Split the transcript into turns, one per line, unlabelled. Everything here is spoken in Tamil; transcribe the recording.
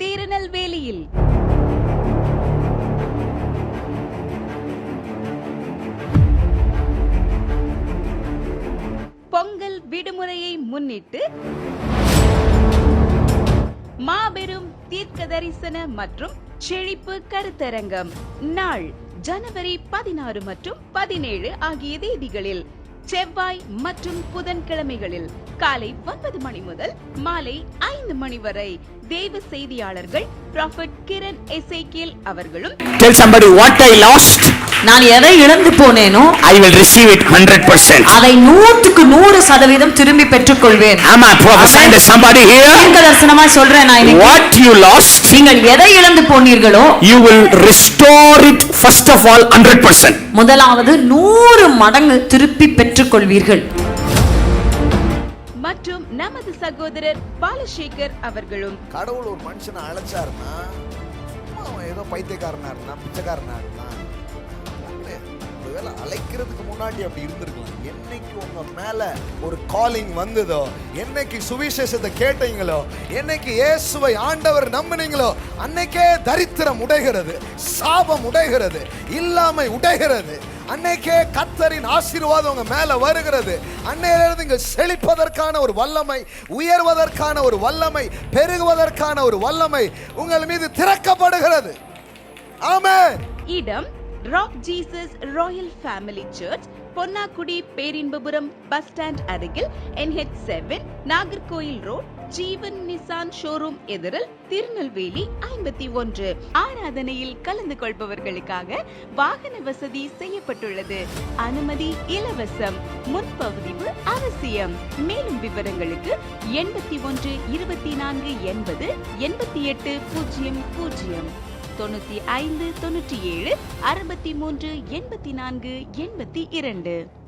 திருநெல்வேலியில். பொங்கல் விடுமுறையை முன்னிட்டு மாபெரும் தீர்க்க தரிசன மற்றும் செழிப்பு கருத்தரங்கம். நாள் ஜனவரி பதினாறு மற்றும் பதினேழு ஆகிய தேதிகளில் செவ்வாய் மற்றும் புதன்கிழமைகளில் காலை ஒன்பது மணி முதல் மாலை ஐந்து மணி வரை தேவ செய்தியாளர்கள் ப்ராஃபட் கிரண் எசேக்கியல் அவர்களும்
Tell somebody what I lost,
நான் எதை இழந்து போனேனோ
I will receive it 100%.
அதை நூற்றுக்கு நூறு சதவீதம் திரும்பி பெற்றுக்கொள்வேன்
I prophesying to somebody here?
தீர்க்க தரிசனமா சொல்றேன் நான் இன்னைக்கு.
What you lost,
நீங்கள் எதை இழந்து போனீர்களோ
you will restore it first of all 100%.
முதலாவது நூறு மடங்கு திருப்பி பெற்றுக்கொள்வீர்கள்
மற்றும் நமது சகோதரர் பாலசேகர் அவர்களும்
கடவுள் ஒரு மனுஷனை அழைச்சாருன்னா ஏதோ பைத்தியக்காரனா இருந்தான் பிச்சைக்காரனா இருந்தான் ஒருவேளை முன்னாடி அப்படி இருந்திருக்கலாம் என்னைக்கு உங்க மேல ஒரு காலிங் வந்ததோ என்னைக்கு சுவிசேஷத்தை கேட்டீங்களோ என்னைக்கு இயேசுவை ஆண்டவர் நம்பினீங்களோ அன்னைக்கே தரித்திரம் உடைகிறது சாபம் உடைகிறது இல்லாமை உடைகிறது. அன்னைக்கே கத்தரின் ஆசீர்வாதம் உங்க மேல வருகிறது. அன்னையிலிருந்து இங்க செழிப்பதற்கான ஒரு வல்லமை உயர்வதற்கான ஒரு வல்லமை பெருகுவதற்கான ஒரு வல்லமை உங்கள் மீது திறக்கப்படுகிறது. ஆமே
இடம் rock Jesus royal family church Ponnakudi Perinbapuram bus stand அருகில் NH seven Nagercoil road Jeevan Nissan showroom எதிரில் திருநெல்வேலி ஐம்பத்தி ஒன்று. ஆராதனையில் கலந்து கொள்பவர்களுக்காக வாகன வசதி செய்யப்பட்டுள்ளது. அனுமதி இலவசம். முன்பதிவு அவசியம். மேலும் விவரங்களுக்கு எண்பத்தி ஒன்று இருபத்தி நான்கு எண்பது எண்பத்தி எட்டு பூஜ்ஜியம் பூஜ்ஜியம். தொண்ணூத்தி ஐந்து தொண்ணூற்றி ஏழு அறுபத்தி மூன்று எண்பத்தி நான்கு எண்பத்தி இரண்டு.